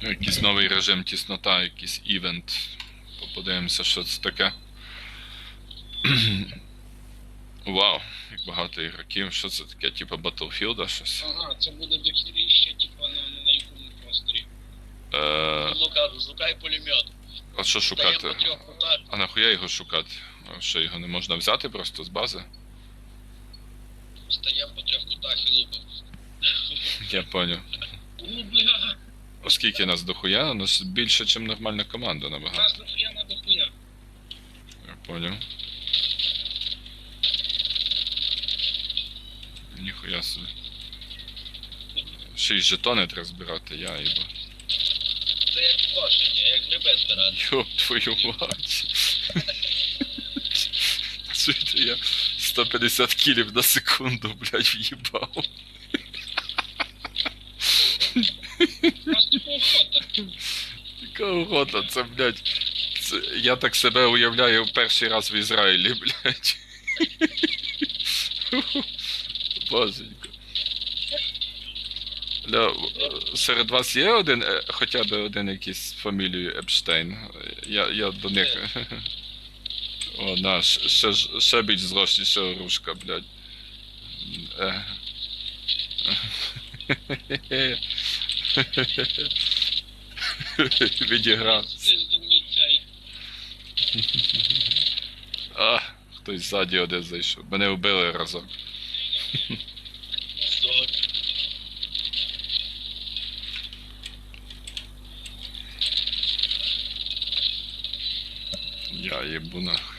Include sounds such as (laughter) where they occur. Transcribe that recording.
Якийсь новий режим, тіснота, якийсь івент. Подивимося, що це таке. (clears throat) Вау, як багато ігроків. Що це таке? Типа Battlefield щось? Ага, це буде дохіріще, типа на, на якому просторі. Е, Ну кажу, шукай пулемет. а що шукати? А нахуя його шукати? А Що його не можна взяти просто з бази? Стаємо по трьох кутах і лупимо. (laughs) Я поняв. Ну, бля, Оскільки нас дохуя, нас більше, ніж нормальна команда набагато. нас дохуя на дохуя. Я понял. Ніхуя собі. Ще й жетони треба збирати, я їбо. Це як кошення, як гриби збирати. Йоп твою мать. Чуєте, я 150 кілів на секунду, блядь, в'їбав. Просто поохота. Яка охота, це, блядь. Це, я так себе уявляю перший раз в Ізраїлі, (laughs) блядь. Боженько. Ля, е, серед вас є один, е, хоча б один якийсь з фамілією Епштейн. Я, я до них. (laughs) О, наш, ще, ще більш зрощіша оружка, блядь. (laughs) (laughs) Відіграв. (laughs) А, хтось ззаді один зайшов. Мене вбили разом. (laughs) Я їбу нахуй.